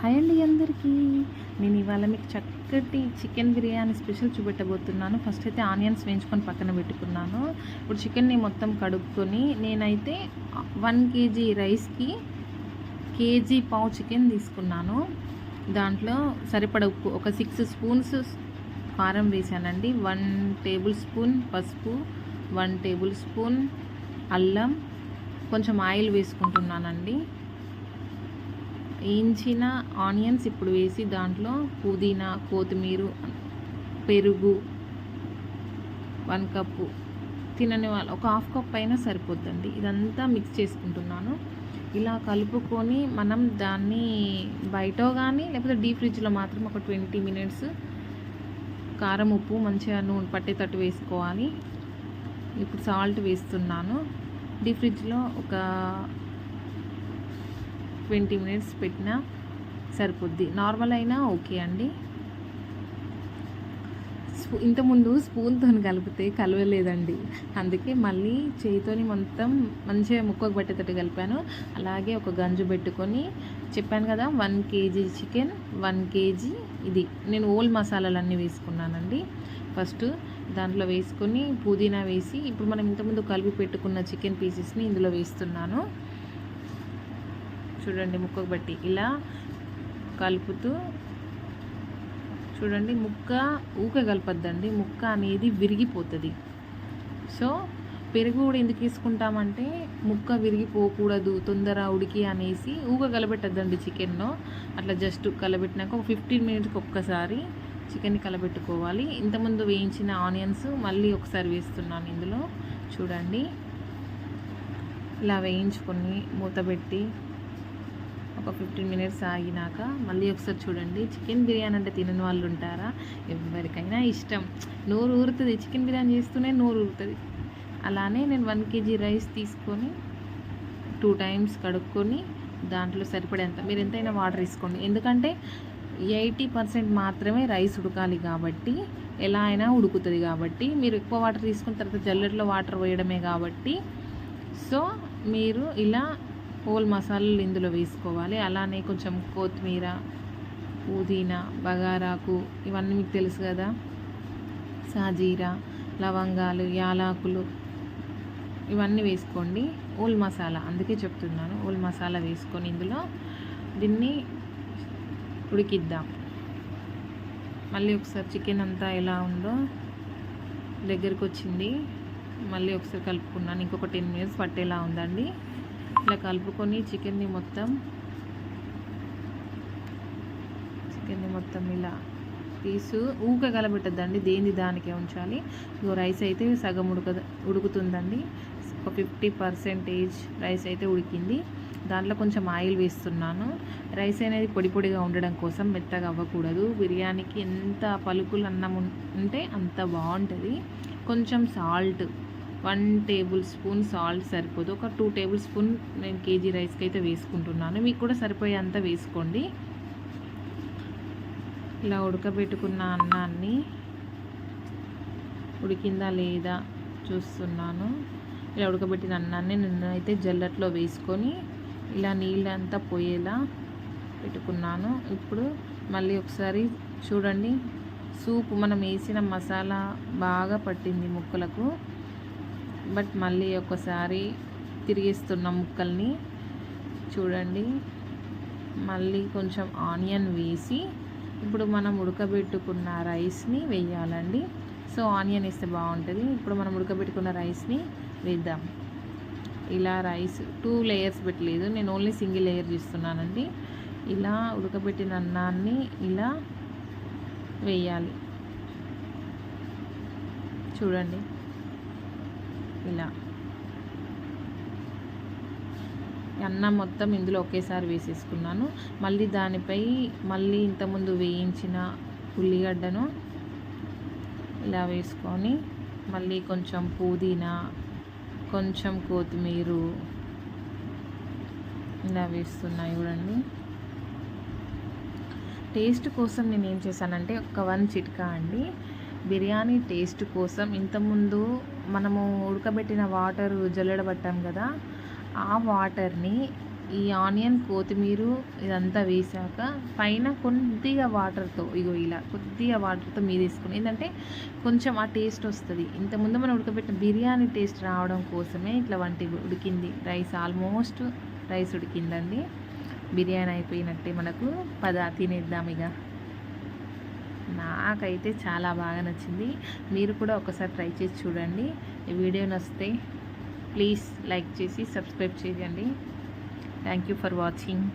Hi అండి అందరికీ. నేను ఇవాళ మీకు చక్కటి చికెన్ బిర్యానీ స్పెషల్ చూపెట్టబోతున్నాను. ఫస్ట్ అయితే ఆనియన్స్ వేయించుకొని పక్కన పెట్టుకున్నాను. ఇప్పుడు చికెన్ని మొత్తం కడుక్కొని నేనైతే వన్ కేజీ రైస్కి కేజీ పావు చికెన్ తీసుకున్నాను. దాంట్లో సరిపడ ఉప్పు ఒక సిక్స్ స్పూన్స్ కారం వేసానండి. వన్ టేబుల్ స్పూన్ పసుపు వన్ టేబుల్ స్పూన్ అల్లం కొంచెం ఆయిల్ వేసుకుంటున్నానండి. వేయించిన ఆనియన్స్ ఇప్పుడు వేసి దాంట్లో పుదీనా కొత్తిమీర పెరుగు వన్ కప్పు తినని వాళ్ళు ఒక హాఫ్ కప్ అయినా సరిపోద్దండి. ఇదంతా మిక్స్ చేసుకుంటున్నాను. ఇలా కలుపుకొని మనం దాన్ని బయట కానీ లేకపోతే డీప్ ఫ్రిడ్జ్లో మాత్రం ఒక ట్వంటీ మినిట్స్ కారం ఉప్పు మంచిగా నూనె పట్టేటట్టు వేసుకోవాలి. ఇప్పుడు సాల్ట్ వేస్తున్నాను. డీప్ ఫ్రిడ్జ్లో ఒక ట్వంటీ మినిట్స్ పెట్టినా సరిపోద్ది. నార్మల్ అయినా ఓకే అండి. స్పూ ఇంతకుముందు స్పూన్తో కలిపితే కలవలేదండి. అందుకే మళ్ళీ చేయితోని మొత్తం మంచిగా ముక్కకు పట్టేటట్టు కలిపాను. అలాగే ఒక గంజు పెట్టుకొని చెప్పాను కదా one KG chicken one KG ఇది. నేను ఓల్ మసాలాలన్నీ వేసుకున్నానండి. ఫస్ట్ దాంట్లో వేసుకొని పుదీనా వేసి ఇప్పుడు మనం ఇంతకుముందు కలిపి పెట్టుకున్న చికెన్ పీసెస్ని ఇందులో వేస్తున్నాను. చూడండి ముక్కకు బట్టి. ఇలా కలుపుతూ చూడండి ముక్క ఊక కలపద్దండి. ముక్క అనేది విరిగిపోతుంది. సో పెరుగు కూడా ఎందుకు తీసుకుంటామంటే ముక్క విరిగిపోకూడదు తొందర ఉడికి అనేసి ఊక కలబెట్టద్దండి చికెన్లో అట్లా జస్ట్ కలబెట్టినాక ఒక ఫిఫ్టీన్ మినిట్స్కి ఒక్కసారి చికెన్ కలబెట్టుకోవాలి. ఇంతకుముందు వేయించిన ఆనియన్స్ మళ్ళీ ఒకసారి వేస్తున్నాను ఇందులో. చూడండి. ఇలా వేయించుకొని మూతబెట్టి ఒక ఫిఫ్టీన్ మినిట్స్ ఆగినాక మళ్ళీ ఒకసారి చూడండి. చికెన్ బిర్యానీ అంటే తినని వాళ్ళు ఉంటారా? ఎవరికైనా ఇష్టం. నోరు ఊరుతుంది. చికెన్ బిర్యానీ చేస్తూనే నోరు ఊరుతుంది. అలానే నేను వన్ కేజీ రైస్ తీసుకొని టూ టైమ్స్ కడుక్కొని దాంట్లో సరిపడేంత. మీరు ఎంతైనా వాటర్ తీసుకోండి. ఎందుకంటే ఎయిటీ పర్సెంట్ మాత్రమే రైస్ ఉడకాలి కాబట్టి ఎలా అయినా ఉడుకుతుంది కాబట్టి మీరు ఎక్కువ వాటర్ తీసుకున్న తర్వాత జల్లెట్లో వాటర్ వేయడమే కాబట్టి. సో మీరు ఇలా హోల్ మసాలాలు ఇందులో వేసుకోవాలి. అలానే కొంచెం కొత్తిమీర పుదీనా బగారాకు ఇవన్నీ మీకు తెలుసు కదా. సాజీరా లవంగాలు యాలాకులు ఇవన్నీ వేసుకోండి. ఓల్ మసాలా అందుకే చెప్తున్నాను. ఓల్ మసాలా వేసుకొని ఇందులో దీన్ని ఉడికిద్దాం. మళ్ళీ ఒకసారి చికెన్ అంతా ఎలా ఉందో దగ్గరికి వచ్చింది మళ్ళీ ఒకసారి కలుపుకున్నాను. ఇంకొక టెన్ మినిట్స్ పట్టేలా ఉందండి. ఇలా కలుపుకొని చికెన్ని మొత్తం చికెన్ని మొత్తం ఇలా పీసు. ఊక కలబెట్టద్దండి దేని దానికే ఉంచాలి. ఇగో రైస్ అయితే సగం ఉడక ఉడుకుతుందండి. ఒక ఫిఫ్టీ పర్సెంటేజ్ రైస్ అయితే ఉడికింది. దాంట్లో కొంచెం ఆయిల్ వేస్తున్నాను. రైస్ అనేది పొడి పొడిగా ఉండడం కోసం మెత్తగా అవ్వకూడదు. బిర్యానీకి ఎంత పలుకులు అన్నం ఉంటే అంత బాగుంటుంది. కొంచెం salt one table spoon salt సరిపోదు. ఒక టూ టేబుల్ స్పూన్ నేను కేజీ రైస్కి అయితే వేసుకుంటున్నాను. మీకు కూడా సరిపోయేంత వేసుకోండి. ఇలా ఉడకబెట్టుకున్న అన్నాన్ని ఉడికిందా లేదా చూస్తున్నాను. ఇలా ఉడకబెట్టిన అన్నాన్ని నిన్నైతే అయితే జల్లట్లో వేసుకొని ఇలా నీళ్ళంతా పోయేలా పెట్టుకున్నాను. ఇప్పుడు మళ్ళీ ఒకసారి చూడండి. సూప్ మనం వేసిన మసాలా బాగా పట్టింది ముక్కలకు. బట్ మళ్ళీ ఒకసారి తిరిగిస్తున్న ముక్కల్ని చూడండి. మళ్ళీ కొంచెం ఆనియన్ వేసి ఇప్పుడు మనం ఉడకబెట్టుకున్న రైస్ని వేయాలండి. సో ఆనియన్ వేస్తే బాగుంటుంది. ఇప్పుడు మనం ఉడకబెట్టుకున్న రైస్ని వేద్దాం. ఇలా రైస్ టూ లేయర్స్ పెట్టలేదు. నేను ఓన్లీ సింగిల్ లేయర్ చేస్తున్నానండి. ఇలా ఉడకబెట్టిన అన్నాన్ని ఇలా వేయాలి. చూడండి. ఇలా. అన్నం మొత్తం ఇందులో ఒకేసారి వేసేసుకున్నాను. మళ్ళీ దానిపై మళ్ళీ ఇంతకుముందు వేయించిన ఉల్లిగడ్డను ఇలా వేసుకొని మళ్ళీ కొంచెం పుదీనా కొంచెం కొత్తిమీర ఇలా వేస్తున్నాయి చూడండి. టేస్ట్ కోసం నేను ఏం చేశానంటే ఒక వన్ చిట్కా అండి. బిర్యానీ టేస్ట్ కోసం ఇంతకుముందు మనము ఉడకబెట్టిన వాటర్ జల్లడబట్టాం కదా ఆ వాటర్ని ఈ ఆనియన్ కొత్తిమీర ఇదంతా వేసాక పైన కొద్దిగా వాటర్తో ఇగో ఇలా కొద్దిగా వాటర్తో మీద వేసుకుని ఏంటంటే కొంచెం ఆ టేస్ట్ వస్తుంది. ఇంతకుముందు మనం ఉడకబెట్టిన బిర్యానీ టేస్ట్ రావడం కోసమే ఇట్లా వంటి ఉడికింది. రైస్ ఆల్మోస్ట్ రైస్ ఉడికిందండి. బిర్యానీ అయిపోయినట్టే మనకు. పద తినేద్దాం ఇక నాకైతే చాలా బాగా నచ్చింది. మీరు కూడా ఒకసారి ట్రై చేసి చూడండి. ఈ వీడియో నచ్చితే ప్లీజ్ లైక్ చేసి సబ్స్క్రైబ్ చేయండి. Thank you for watching.